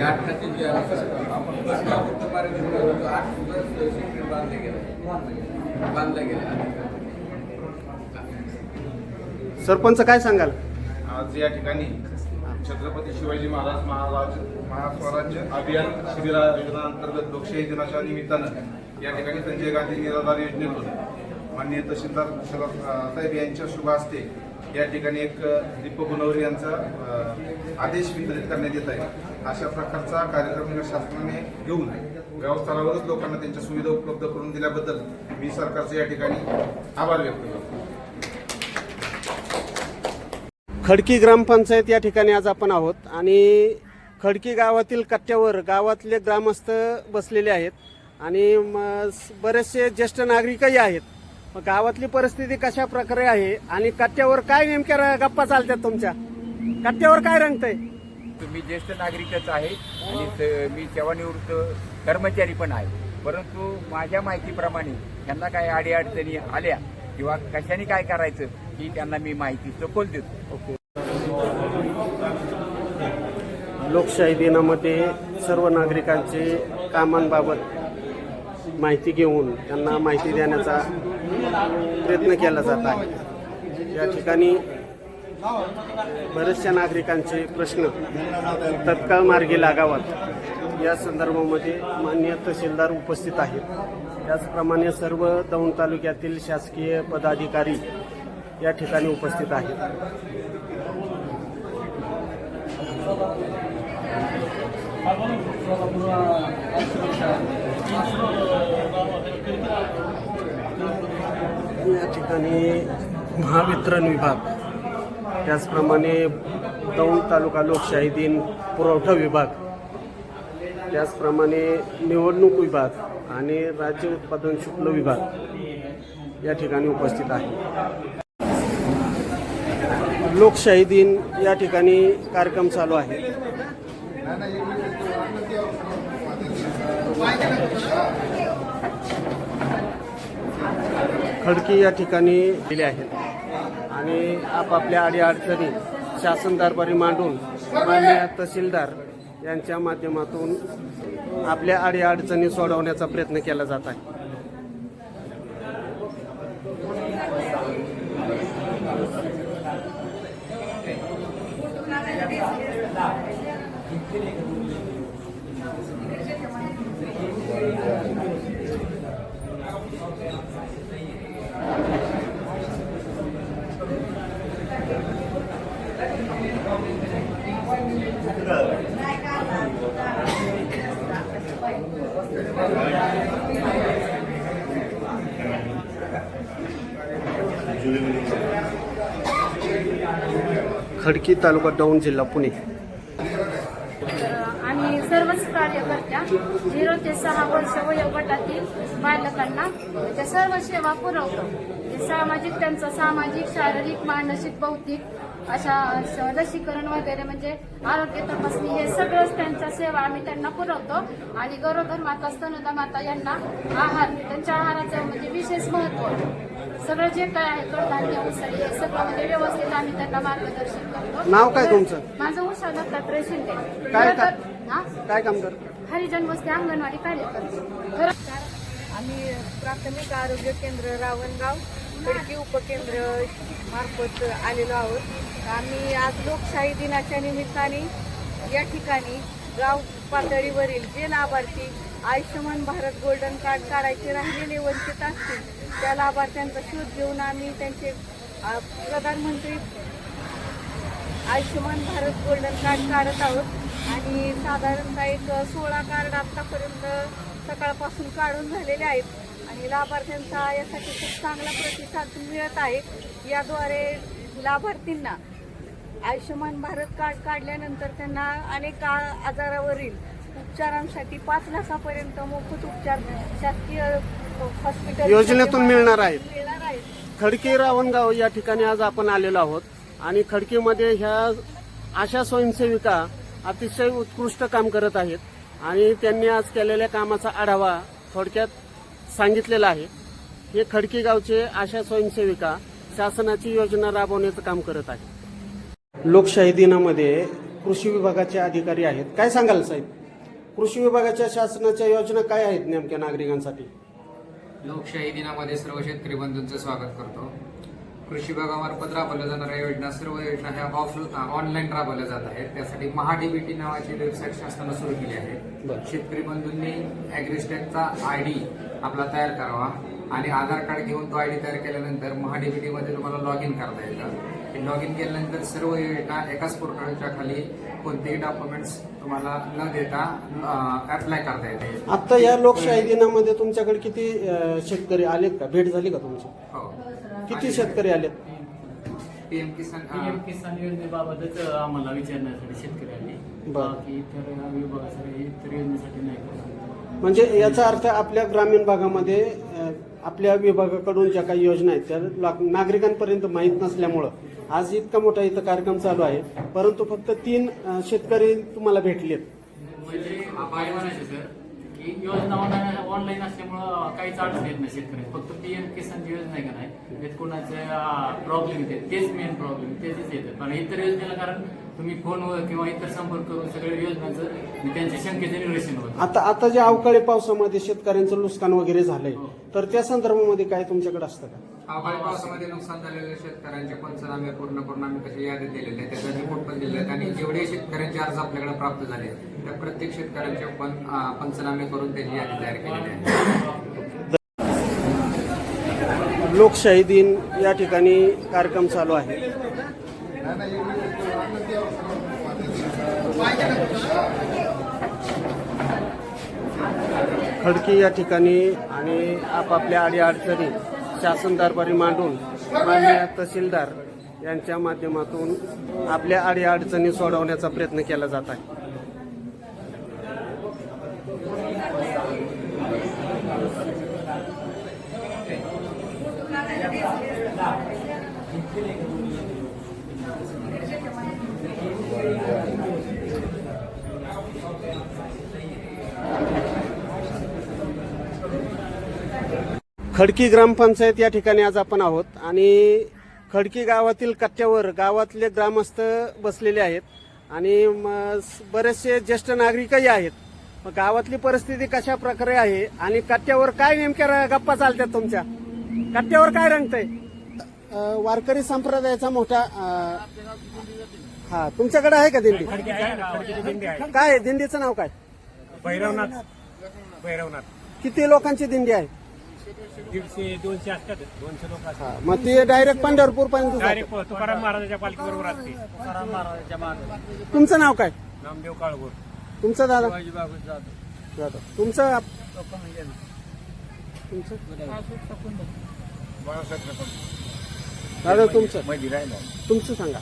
आणि आठ खाते जे आपण फक्त मार्ग होतो आठ सुद्धा सेक्रेट बांधले गेले. बांधले गेले. सरपंच काय सांगाल? आज या ठिकाणी छत्रपती शिवाजी महाराज महाराज महास्वराज्य अभियान शिबिरा योजनांतर्गत लोकशाही दिनाच्या निमित्तानं या ठिकाणी संजय गांधी निराधार योजनेतून माननीय तहसीलदार शरद साहेब यांच्या शुभ हस्ते या ठिकाणी एक दीपक गुणवरे यांचा आदेश वितरित करण्यात येत आहे. अशा प्रकारचा कार्यक्रम शासनाने घेऊन गावस्तरावरच लोकांना त्यांच्या सुविधा उपलब्ध करून दिल्याबद्दल मी सरकारचे या ठिकाणी आभार व्यक्त करतो. खडकी ग्रामपंचायत या ठिकाणी आज आपण आहोत आणि खडकी गावातील कट्ट्यावर गावातले ग्रामस्थ बसलेले आहेत आणि बरेचसे ज्येष्ठ नागरिकही आहेत. मग गावातली परिस्थिती कशा प्रकारे आहे? आणि कट्ट्यावर काय नेमक्या गप्पा चालतात तुमच्या? कट्ट्यावर काय रंगतंय? मी ज्येष्ठ नागरिकच आहे आणि मी सेवानिवृत्त कर्मचारी पण आहे. परंतु माझ्या माहितीप्रमाणे त्यांना काय अडीअडचणी आल्या किंवा कशाने काय करायचं ही त्यांना मी माहिती सखोल देतो. लोकशाही दिनामध्ये सर्व नागरिकांचे कामांबाबत माहिती घेऊन त्यांना माहिती देण्याचा प्रयत्न केला जात आहे. या ठिकाणी बरेचशा नागरिकांचे प्रश्न तत्काळ मार्गी लागावात. या संदर्भामध्ये मान्य तहसीलदार उपस्थित आहेत. त्याचप्रमाणे सर्व दौंड तालुक्यातील शासकीय पदाधिकारी या ठिकाणी उपस्थित आहेत. या ठिकाणी महावितरण विभाग त्याचप्रमाणे दौंड तालुका लोकशाही दिन पुरवठा विभाग त्याचप्रमाणे निवडणूक विभाग आणि राज्य उत्पादन शुल्क विभाग या ठिकाणी उपस्थित आहे. लोकशाही दिन या ठिकाणी कार्यक्रम चालू आहे. खडकी या ठिकाणी दिले आहेत. आणि आपापल्या अडीअडचणी शासन दरबारी मांडून मान्य तहसीलदार यांच्या माध्यमातून आपल्या अडीअडचणी सोडवण्याचा प्रयत्न केला जात आहे. खडकी तालुका दौंड जिल्हा पुणे. आम्ही सर्वच कार्यकर्त्या झिरो ते सहा वर्ष वयोगटातील बालकांना त्या सर्व सेवा पुरवतो ते म्हणजे सामाजिक त्यांचं सामाजिक शारीरिक मानसिक बौद्धिक अशा लसीकरण वगैरे म्हणजे आरोग्य तपासणी हे सगळंच त्यांच्या सेवा आम्ही त्यांना पुरवतो. आणि गरोदर माता स्तनदा माता यांना आहार त्यांच्या आहाराचं म्हणजे विशेष महत्त्व सगळं जे काय आहे कडधान्य उसळी हे सगळं म्हणजे व्यवस्थित आम्ही त्यांना मार्गदर्शन करतो. नाव काय तुमचं? माझं उषा दत्तात्रय शिंदे. काय हा? काय काम करत? हरिजन वस्ती अंगणवाडी कार्यकर्ते. आम्ही प्राथमिक आरोग्य केंद्र रावणगाव खडकी उपकेंद्र मार्फत आलेलो आहोत. आम्ही आज लोकशाही दिनाच्या निमित्ताने या ठिकाणी गाव पातळीवरील जे लाभार्थी आयुष्यमान भारत गोल्डन कार्ड काढायचे राहिलेले वंचित असतील त्या लाभार्थ्यांचा शोध घेऊन आम्ही त्यांचे प्रधानमंत्री आयुष्यमान भारत गोल्डन कार्ड काढत आहोत. आणि साधारणतः एक सोळा कार्ड आतापर्यंत सकाळपासून काढून झालेले आहेत. आणि लाभार्थ्यांचा यासाठी खूप चांगला प्रतिसाद मिळत आहे. याद्वारे लाभार्थींना आयुष्यमान भारत कार्ड काढल्यानंतर त्यांना अनेक आजारावरील उपचारांसाठी पाच लाखापर्यंत मोफत उपचार शासकीय हॉस्पिटल योजनेतून मिळणार आहेत. मिळणार आहेत. खडकी रावणगाव या ठिकाणी आज आपण आलेलो आहोत. आणि खडकीमध्ये ह्या आशा स्वयंसेविका अतिशय उत्कृष्ट काम करत आहेत. आणि त्यांनी आज केलेल्या कामाचा आढावा थोडक्यात सांगितलेला आहे. हे खडकी गावचे आशा स्वयंसेविका शासनाची योजना राबवण्याचं काम करत आहेत लोकशाही दिनामध्ये कृषी विभागाचे अधिकारी आहेत. काय सांगाल साहेब? कृषी विभागाच्या शासनाच्या योजना काय आहेत नेमक्या नागरिकांसाठी? लोकशाही दिनामध्ये सर्व शेतकरी बंधूंचं स्वागत करतो. कृषी विभागामार्फत राबवल्या जाणाऱ्या योजना सर्व योजना ह्या ऑफ ऑनलाईन राबवल्या जात आहेत. त्यासाठी महाडीबीटी नावाची वेबसाईट शासनानं सुरू केली आहे. शेतकरी बंधूंनी ॲग्रिस्टॅकचा आय डी आपला तयार करावा. आणि आधार कार्ड घेऊन तो आय डी तयार केल्यानंतर महाडीबीटी मध्ये तुम्हाला लॉग इन करता येतं. लॉग इन केल्यानंतर सर्व योजना एकाच पोर्टलच्या खाली कोणतेही डॉक्युमेंट्स तुम्हाला न देता अप्लाय करता येते. आता या लोकशाही दिनामध्ये तुमच्याकडे किती शेतकरी आलेत का? भेट झाली का तुमची? हो. किती शेतकरी आलेत? पीएम किसान पीएम किसान योजनेबाबतच आम्हाला विचारण्यासाठी शेतकऱ्यांनी. बाकी इतर विभागासाठी इतर योजनेसाठी नाही? म्हणजे याचा अर्थ आपल्या ग्रामीण भागामध्ये अ, आपल्या विभागाकडून ज्या काही योजना आहेत त्या ला- नागरिकांपर्यंत माहीत नसल्यामुळं आज इतका मोठा इथं कार्यक्रम चालू आहे. परंतु फक्त तीन अ, शेतकरी तुम्हाला भेटलेत. म्हणजे सर. की योजना ऑनलाईन ऑनलाईन असल्यामुळं काहीच अडचण येत नाही शेतकरी फक्त पीएम किसानची योजना आहे का नाही त्यात कोणाचे प्रॉब्लेम येते. तेच मेन प्रॉब्लेम तेच येतात पण इतर योजनेला कारण तुम्ही फोनवर किंवा इतर संपर्क करून सगळ्या योजनांचं त्यांच्या शंकेचं निरसन होतं. आता आता जे अवकाळी पावसामध्ये शेतकऱ्यांचं नुकसान वगैरे झालंय हो. तर त्या संदर्भामध्ये काय तुमच्याकडे असतं का? अवकाळी पावसामध्ये नुकसान झालेल्या शेतकऱ्यांचे पंचनामे पूर्ण करून आम्ही कसे यादी दिलेले आहेत. त्याचा रिपोर्ट पण दिले आहेत. आणि जेवढे शेतकऱ्यांचे अर्ज आपल्याकडे प्राप्त झाले त्या प्रत्येक शेतकऱ्यांचे पण पंचनामे करून त्याची यादी तयार केलेली आहे. लोकशाही दिन या ठिकाणी कार्यक्रम चालू आहे. खडकी या ठिकाणी आणि आपापल्या अडीअडचणी शासन दरबारी मांडून माननीय तहसीलदार यांच्या माध्यमातून आपल्या अडीअडचणी सोडवण्याचा प्रयत्न केला जात आहे. खडकी ग्रामपंचायत या ठिकाणी आज आपण आहोत. आणि खडकी गावातील कट्ट्यावर गावातले ग्रामस्थ बसलेले आहेत. आणि बरेचसे ज्येष्ठ नागरिकही आहेत. मग गावातली परिस्थिती कशा प्रकारे आहे? आणि कट्ट्यावर काय नेमक्या र- गप्पा चालतात तुमच्या? कट्ट्यावर काय रंगतंय? वारकरी संप्रदायाचा मोठा हा तुमच्याकडे आहे का दिंडी? काय आहे? दिंडीचं नाव काय? भैरवनाथ. भैरवनाथ. किती लोकांची दिंडी आहे? दीडशे दोनशे असतात. दोनशे लोक असतात. हा, मग ती डायरेक्ट पंढरपूर पर्यंत डायरेक्ट तुकाराम महाराजाच्या पालखीबरोबर असते तुकाराम महाराजाच्या मागे. तुमचं नाव काय? नामदेव काळगोर तुमचं दादा? दादा तुमचं आप- तुमचं? दादा तुमचं? राहिलं. तुमचं सांगा.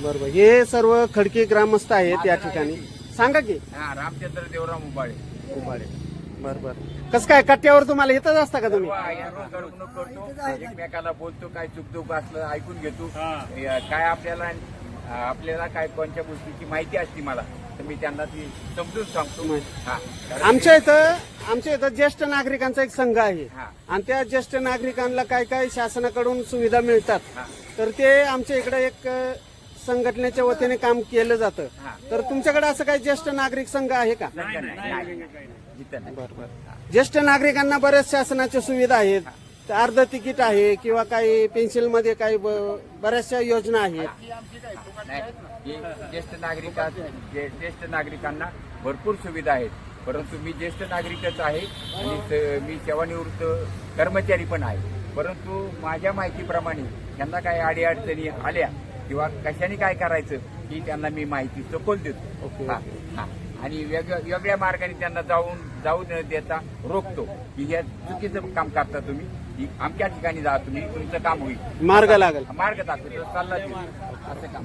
बरोबर. हे सर्व खडकी ग्रामस्थ आहेत या ठिकाणी. सांगा की. हा रामचंद्र देवराम उबाळे. उभारे बर बर कसं काय कट्ट्यावर तुम्हाला येतच असता का तुम्ही रोज गडबड करतो एकमेकाला बोलतो काय चुकदुक असलं ऐकून घेतो या- काय आपल्याला आपल्याला काय कोणत्या गोष्टीची माहिती असते मला तर मी त्यांना ती समजून सांगतो. हा कारण आमच्या इथं आमच्या इथं ज्येष्ठ नागरिकांचा एक संघ आहे हा. आणि त्या ज्येष्ठ नागरिकांना काय काय शासनाकडून सुविधा मिळतात हा. तर ते आमच्या इकडे एक अ, संघटनेच्या वतीने काम केलं जातं हा. तर तुमच्याकडे असं काही ज्येष्ठ नागरिक संघ आहे का नाही, नाही, नाही, नाही. जिथं नाही. ज्येष्ठ नागरिकांना बऱ्याच शासनाच्या सुविधा आहेत. अर्ध तिकीट आहे किंवा काही पेन्सिलमध्ये काही ब- बऱ्याचशा योजना आहेत. नाही हे ज्येष्ठ नागरिकां जे- ज्येष्ठ नागरिकांना भरपूर सुविधा आहेत. परंतु मी ज्येष्ठ नागरिकच आहे आणि स- मी सेवानिवृत्त कर्मचारी पण आहे. परंतु माझ्या माहितीप्रमाणे त्यांना काही अडीअडचणी आल्या किंवा कशाने काय करायचं ही त्यांना मी माहिती सखोल देतो. हा, हा. आणि वेगळ्या वेगळ्या मार्गाने त्यांना जाऊन जाऊ न देता रोखतो. की हे चुकीचं काम करता तुम्ही. आमच्या ठिकाणी जा तुम्ही. तुमचं काम होईल. मार्ग लागेल. मार्ग दाखवतो. देतो असं काम.